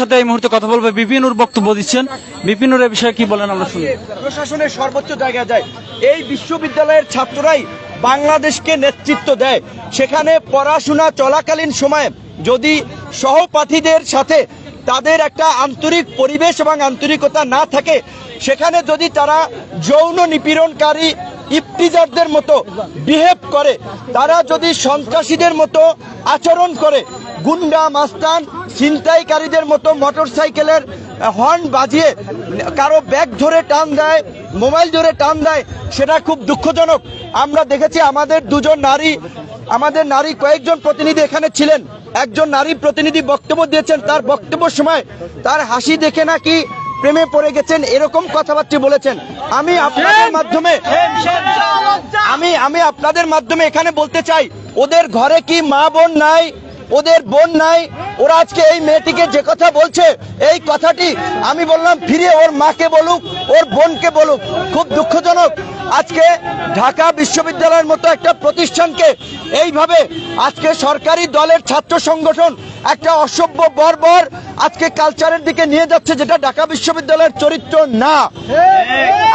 সাথে এই মুহূর্তে কথা বলব। বিপিনুর বক্তব্য দিচ্ছেন। বিপিনুর এ বিষয়ে কি বলেন আমরা শুনি। প্রশাসনের সর্বোচ্চ জায়গা যায়। এই বিশ্ববিদ্যালয়ের ছাত্ররাই বাংলাদেশকে নেতৃত্ব দেয়। সেখানে পড়াশোনা চলাকালীন সময়ে যদি সহপাঠীদের সাথে তাদের একটা আন্তরিক পরিবেশ এবং আন্তরিকতা না থাকে, সেখানে যদি তারা যৌন নিপীড়নকারী ইফতিজারদের মতো বিহেভ করে, তারা যদি সন্ত্রাসীদের মতো আচরণ করে গুন্ডা মাস্তান ছিনতাইকারীদের মতো মোটরসাইকেলের হর্ন বাজিয়ে কারও ব্যাগ ধরে টান দেয় মোবাইল ধরে টান দেয় সেটা খুব দুঃখজনক। আমরা দেখেছি আমাদের দুজন নারী আমাদের নারী কয়েকজন প্রতিনিধি এখানে ছিলেন। একজন নারী প্রতিনিধি বক্তব্য দিয়েছেন তার বক্তব্যের সময় তার হাসি দেখে নাকি প্রেমে পড়ে গেছেন এরকম কথাবার্তা বলেছেন। আমি আপনাদের মাধ্যমে আমি আমি আপনাদের মাধ্যমে এখানে বলতে চাই ওদের ঘরে কি মা বোন নাই? ওদের বোন নাই, ওরা আজকে এই মেয়েটিকে যে কথা বলছে, এই কথাটি আমি বললাম ফিরে ওর মাকে বলুক, ওর বোনকে বলুক, খুব দুঃখজনক। আজকে ঢাকা বিশ্ববিদ্যালয়ের মতো একটা প্রতিষ্ঠানকে এইভাবে আজকে সরকারি দলের ছাত্র সংগঠন একটা অসভ্য বর্বর আজকে কালচারের দিকে নিয়ে যাচ্ছে যেটা ঢাকা বিশ্ববিদ্যালয়ের চরিত্র না।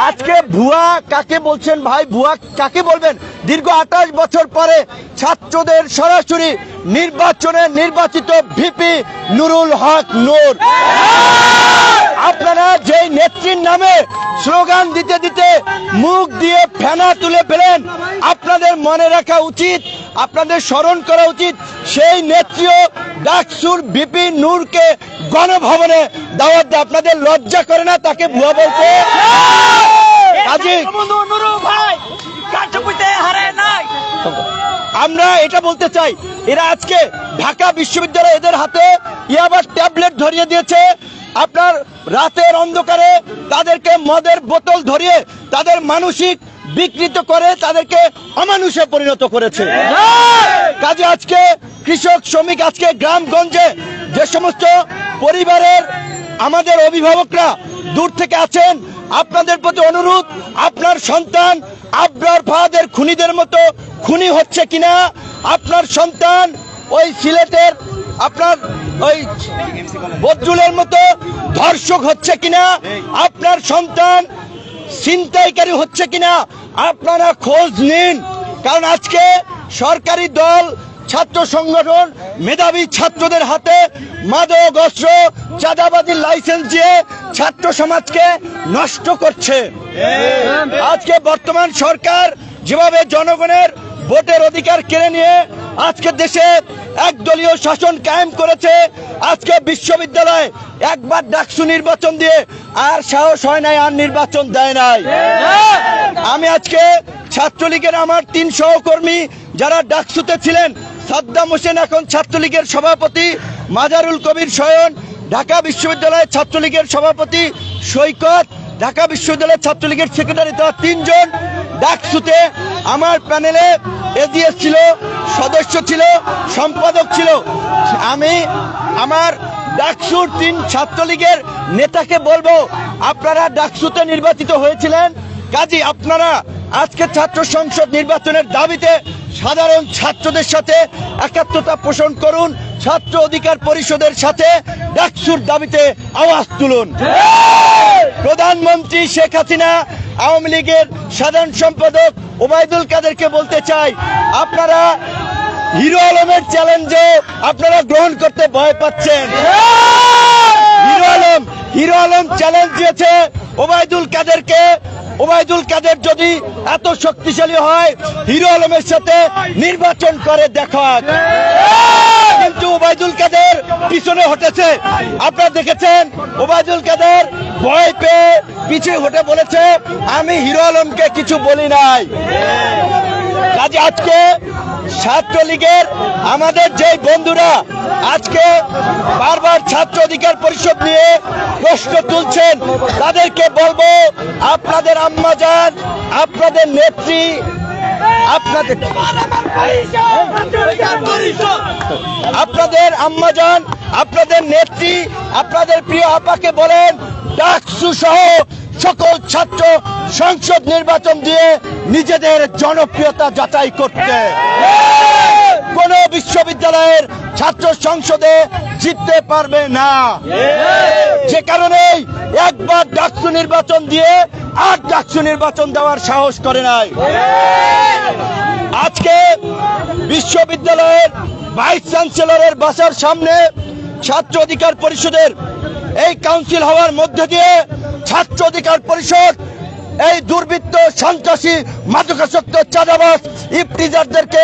আজকে ভুয়া কাকে বলছেন ভাই? ভুয়া কাকে বলবেন? দীর্ঘ আঠাশ বছর পরে ছাত্রদের সরাসরি নির্বাচনে নির্বাচিত ভিপি নুরুল হক নূর। আপনারা যেই নেত্রীর নামে স্লোগান দিতে দিতে মুখ দিয়ে ফেনা তুলে ফেলেন, আপনাদের মনে রাখা উচিত, আপনাদের স্মরণ করা উচিত, সেই নেত্রীও ডাকসুর বিপি নূরকে গণভবনে দাওয়াত আপনাদের লজ্জা করে না তাকে ভুয়া বলতে? আমরা এটা বলতে চাই, এরা আজকে ঢাকা বিশ্ববিদ্যালয় এদের হাতে ইয়াবার ট্যাবলেট ধরিয়ে দিয়েছে। আপনার রাতের অন্ধকারে তাদেরকে মদের বোতল ধরিয়ে তাদের মানসিক বিকৃত করে তাদেরকে অমানুষে পরিণত করেছে। কাজে আজকে কৃষক, শ্রমিক, আজকে গ্রামগঞ্জে যে সমস্ত পরিবারের আমাদের অভিভাবকরা দূর থেকে আছেন, আপনাদের প্রতি অনুরোধ, আপনার সন্তান আবরার ফাহাদের খুনিদের মতো খুনি হচ্ছে কিনা, আপনার সন্তান ওই সিলেটের আপনার ওই বদরুলের মতো ধর্ষক হচ্ছে কিনা? আপনার সন্তান ছিনতাইকারী হচ্ছে কিনা? আপনারা খোঁজ নিন। কারণ আজকে সরকারি দল, ছাত্র সংগঠন, মেধাবী ছাত্রদের হাতে মাদক, অস্ত্র চাঁদাবাজির লাইসেন্স দিয়ে ছাত্র সমাজকে নষ্ট করছে। আজকে বর্তমান সরকার যেভাবে জনগণের ভোটের অধিকার কেড়ে নিয়ে আজকে দেশে একদলীয় শাসন কায়েম করেছে। আজকে বিশ্ববিদ্যালয় একবার ডাকসু নির্বাচন দিয়ে আর সাহস হয় নাই, আর নির্বাচন দেয় নাই। আমি আজকে ছাত্রলীগের আমার তিন সহকর্মী যারা ডাকসুতে ছিলেন, সাদ্দাম হোসেন এখন ছাত্রলীগের সভাপতি, মাজারুল কবির শয়ন ঢাকা বিশ্ববিদ্যালয়ের ছাত্রলীগের সভাপতি, সৈকত, ঢাকা বিশ্ববিদ্যালয়ের ছাত্রলীগের সেক্রেটারি, তারা তিনজন। ডাকসুতে আমার প্যানেলে এজিএস ছিল, সদস্য ছিল, সম্পাদক ছিল। আমি আমার ডাকসুর তিন ছাত্রলীগের নেতাকে বলব, আপনারা ডাকসুতে নির্বাচিত হয়েছিলেন। কাজী, আপনারা আজকে ছাত্র সংসদ নির্বাচনের দাবিতে সাধারণ ছাত্রদের সাথে একাত্মতা পোষণ করুন ছাত্র অধিকার পরিষদের সাথে ডাকসুর দাবিতে আওয়াজ তুলুন। প্রধানমন্ত্রী শেখ হাসিনা, আওয়ামী লীগের সাধারণ সম্পাদক ওবায়দুল কাদেরকে বলতে চাই, আপনারা হিরো আলমের চ্যালেঞ্জে আপনারা গ্রহণ করতে ভয় পাচ্ছেন। হিরো আলম হিরো আলম চ্যালেঞ্জ দিয়েছে ওবায়দুল কাদেরকে। ওবায়দুল কাদের যদি এত শক্তিশালী হয়, হিরো আলমের সাথে নির্বাচন করে দেখা। কিন্তু ওবায়দুল কাদের পিছনে হটেছে। আপনারা দেখেছেন, ওবায়দুল কাদের ভয় পেয়ে পিছিয়ে হটে বলেছে। আমি হিরো আলমকে কিছু বলি নাই। কাজে আজকে ছাত্রলীগের আমাদের যে বন্ধুরা আজকে বারবার ছাত্র অধিকার পরিষদ নিয়ে প্রশ্ন তুলছেন, তাদেরকে বলব, আপনাদের আম্মাজান আপনাদের নেত্রী, আপনাদের আপনাদের আম্মাজান, আপনাদের নেত্রী, আপনাদের প্রিয় আপাকে বলেন, ডাকসু সহ সকল ছাত্র সংসদ নির্বাচন দিয়ে নিজেদের জনপ্রিয়তা যাচাই করতে। কোন বিশ্ববিদ্যালয়ের ছাত্র সংসদে জিততে পারবে না। যে কারণে একবার ডাকসু নির্বাচন দিয়ে আর ডাকসু নির্বাচন দেওয়ার সাহস করে নাই। আজকে বিশ্ববিদ্যালয়ের ভাইস চ্যান্সেলরের বাসার সামনে ছাত্র অধিকার পরিষদের এই কাউন্সিল হওয়ার মধ্যে দিয়ে ছাত্র অধিকার পরিষদ, এই দুর্বৃত্ত সন্ত্রাসী মাদকাসক্ত চাঁদাবাস ইফটিজারদেরকে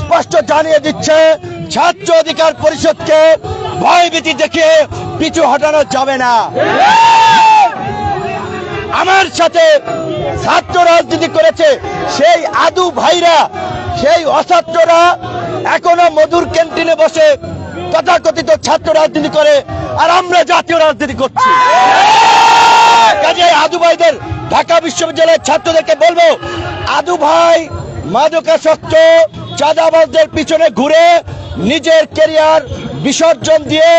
স্পষ্ট জানিয়ে দিচ্ছে, ছাত্র অধিকার পরিষদকে ভয়ভীতি দেখিয়ে পিছু হটানো যাবে না। আমার সাথে ছাত্র রাজনীতি করেছে সেই আদু ভাইরা, সেই অছাত্ররা এখনও মধুর ক্যান্টিনে বসে তথাকথিত ছাত্র রাজনীতি করে আর আমরা জাতীয় রাজনীতি করছি। কাজে আদু ভাইদের ঢাকা বিশ্ববিদ্যালয়ের ছাত্রদেরকে বলব, আদু ভাই, মাদকাসক্ত, চাঁদাবাজদের পিছনে ঘুরে নিজের কেরিয়ার বিসর্জন দিয়ে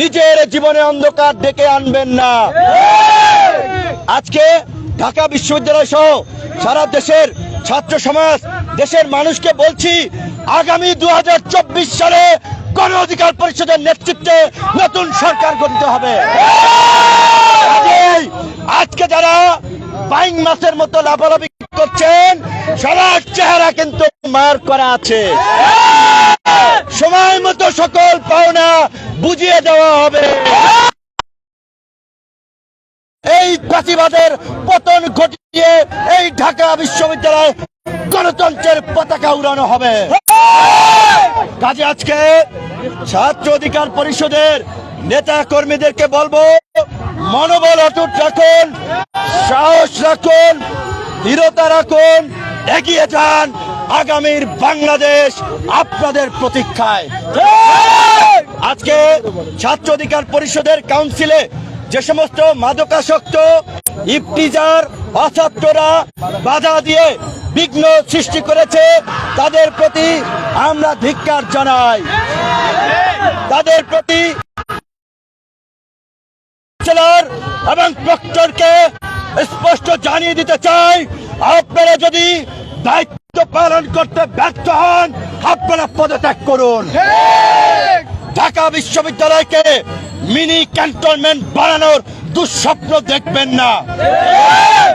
নিজের জীবনে অন্ধকার ডেকে আনবেন না। আজকে ঢাকা বিশ্ববিদ্যালয় সহ সারা দেশের ছাত্র সমাজ, দেশের মানুষকে বলছি, আগামী দু সালে গণ অধিকার পরিষদের নেতৃত্বে নতুন সরকার গঠিত হবে। আজকে যারা বাইং মাসের মতো লাফালাফি করছেন, সবার চেহারা কিন্তু মার করা আছে। সময় মতো সকল পাওনা বুঝিয়ে দেওয়া হবে। এই ফাঁসিবাদের পতন ঘটিয়ে এই ঢাকা বিশ্ববিদ্যালয় গণতন্ত্রের পতাকা উড়ানো হবে। কাজে আজকে ছাত্র অধিকার পরিষদের নেতা কর্মীদেরকে বলব, মনোবল অটুট রাখুন, সাহস রাখুন, দৃঢ়তা রাখুন, এগিয়ে যান। আগামীর বাংলাদেশ আপনাদের প্রতীক্ষায়। আজকে ছাত্র অধিকার পরিষদের কাউন্সিলে যে সমস্ত মাদকাসক্ত ইফটিজার অছাত্ররা বাধা দিয়ে বিঘ্ন সৃষ্টি করেছে, তাদের প্রতি আমরা ধিক্কার জানাই। তাদের প্রতি এবং প্রক্টরকে স্পষ্ট জানিয়ে দিতে চাই, আপনারা যদি দায়িত্ব পালন করতে ব্যর্থ হন আপনারা পদত্যাগ করুন। ঢাকা বিশ্ববিদ্যালয়কে মিনি ক্যান্টনমেন্ট বানানোর দুঃস্বপ্ন দেখবেন না।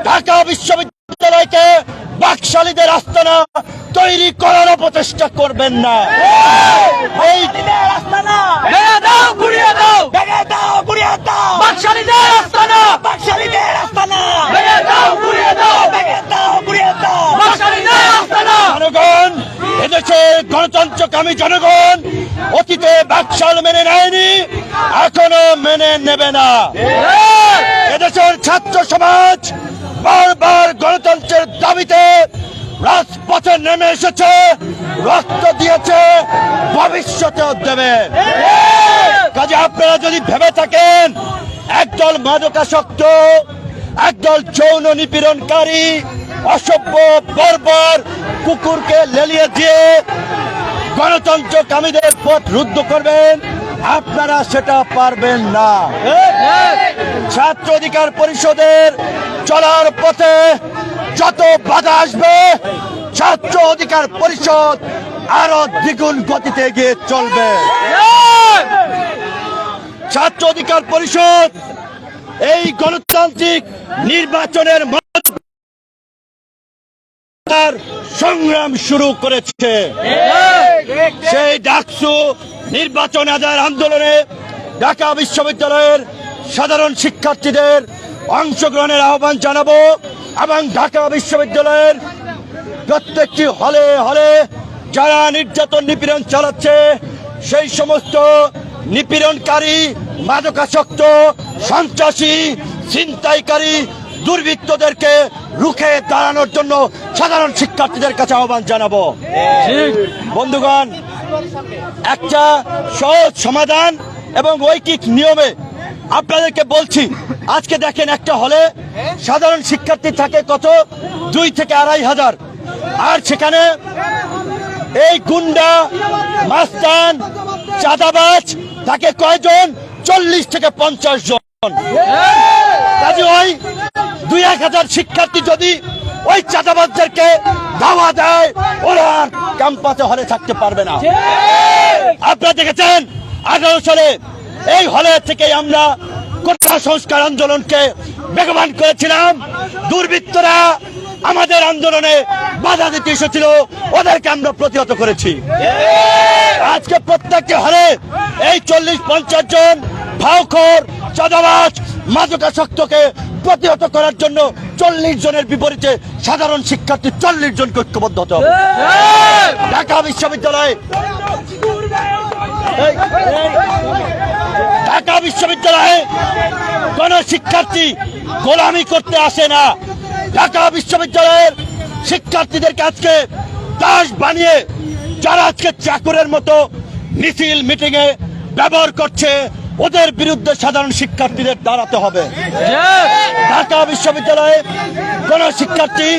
ঢাকা বিশ্ববিদ্যালয়কে বাকশালীদের আস্তানা তৈরি করার প্রচেষ্টা করবেন না। এই দাও দাও। বাকশালীদের আস্তানা। দাও বাকশালীদের আস্তানা জনগণ এদেশের গণতন্ত্রকামী জনগণ, অতীতে বাকশাল মেনে নেয়নি, এখনও মেনে নেবে না। এদেশের ছাত্র সমাজ বারবার গণতন্ত্রের দাবিতে রাজপথে নেমে এসেছে, রক্ত দিয়েছে, ভবিষ্যতেও দেবে। কাজে আপনারা যদি ভেবে থাকেন, একদল মাদকাসক্ত, একদল যৌন নিপীড়নকারী অসভ্য, বর্বর কুকুরকে লেলিয়ে দিয়ে গণতন্ত্র কামীদের পথ রুদ্ধ করবেন, আপনারা সেটা পারবেন না। ছাত্র অধিকার পরিষদের চলার পথে যত বাধা আসবে, ছাত্র অধিকার পরিষদ আরও দ্বিগুণ গতিতে গিয়ে চলবে। ছাত্র অধিকার পরিষদ এই গণতান্ত্রিক নির্বাচনের তার সংগ্রাম শুরু করেছে। সেই ডাকসু নির্বাচন আদায়ের আন্দোলনে ঢাকা বিশ্ববিদ্যালয়ের সাধারণ শিক্ষার্থীদের অংশগ্রহণের আহ্বান জানাব এবং ঢাকা বিশ্ববিদ্যালয়ের প্রত্যেকটি হলে হলে যারা নির্যাতন নিপীড়ন চালাচ্ছে, সেই সমস্ত নিপীড়নকারী, মাদকাসক্ত, সন্ত্রাসী, ছিনতাইকারী দুর্বৃত্তদেরকে রুখে দাঁড়ানোর জন্য সাধারণ শিক্ষার্থীদের কাছে আহ্বান জানাব। বন্ধুগণ, একটা সহজ সমাধান এবং ঐকিক নিয়মে আপনাদেরকে বলছি, আজকে দেখেন একটা হলে সাধারণ শিক্ষার্থী থাকে কত? দুই থেকে আড়াই হাজার। আর সেখানে এই গুন্ডা, মাস্তান, চাঁদাবাজ, তাকে কয়জন? চল্লিশ থেকে পঞ্চাশ জন। কাজে ওই দুই এক হাজার শিক্ষার্থী যদি ওই চাঁদাবাজদেরকে ধাওয়া দেয়, ওরা ক্যাম্পাসে হলে থাকতে পারবে না। আপনারা দেখেছেন, আঠারো সালে এই হলে থেকে আমরা কোটা সংস্কার আন্দোলনকে বেগবান করেছিলাম। দুর্বৃত্তরা আমাদের আন্দোলনে বাধা দিতে এসেছিল, ওদেরকে আমরা প্রতিহত করেছি। আজকে প্রত্যেকটি হলে এই চল্লিশ পঞ্চাশ জন ভাউখর চাঁদাবাজ মাদকাসক্তকে প্রতিহত করার জন্য চল্লিশ জনের বিপরীতে সাধারণ শিক্ষার্থী চল্লিশ জনকে ঐক্যবদ্ধ হতে হবে। ঢাকা বিশ্ববিদ্যালয় ঢাকা বিশ্ববিদ্যালয়ে কোন শিক্ষার্থী গোলামি করতে আসে না। ঢাকা বিশ্ববিদ্যালয়ের শিক্ষার্থীদেরকে আজকে দাস বানিয়ে যারা আজকে চাকরের মতো মিছিল মিটিং এ ব্যবহার করছে ওদের বিরুদ্ধে সাধারণ শিক্ষার্থীদের দাঁড়াতে হবে। ঢাকা বিশ্ববিদ্যালয়ে কোন শিক্ষার্থী,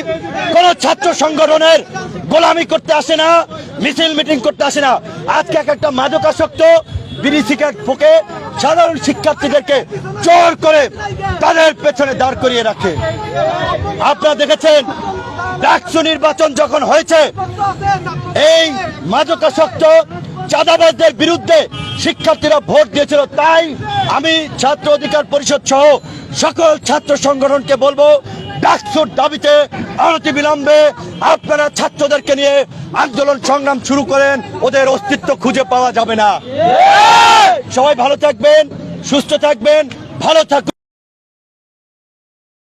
কোন ছাত্র সংগঠনের গোলামি করতে আসে না, মিছিল, মিটিং করতে আসে না। আজকে এক একটা মাদকাসক্ত বিড়ি ফুকে সাধারণ শিক্ষার্থীদেরকে জোর করে তাদের পেছনে দাঁড় করিয়ে রাখে। আপনারা দেখেছেন, ডাকসু নির্বাচন যখন হয়েছে, এই মাদকাসক্ত চাঁদাবাজদের বিরুদ্ধে শিক্ষার্থীরা ভোট দিয়েছিল। তাই আমি ছাত্র অধিকার পরিষদ সহ সকল ছাত্র সংগঠনকে বলব, ডাকসুর দাবিতে অনতি বিলম্বে আপনারা ছাত্রদেরকে নিয়ে আন্দোলন সংগ্রাম শুরু করেন। ওদের অস্তিত্ব খুঁজে পাওয়া যাবে না। সবাই ভালো থাকবেন, সুস্থ থাকবেন, ভালো থাকবেন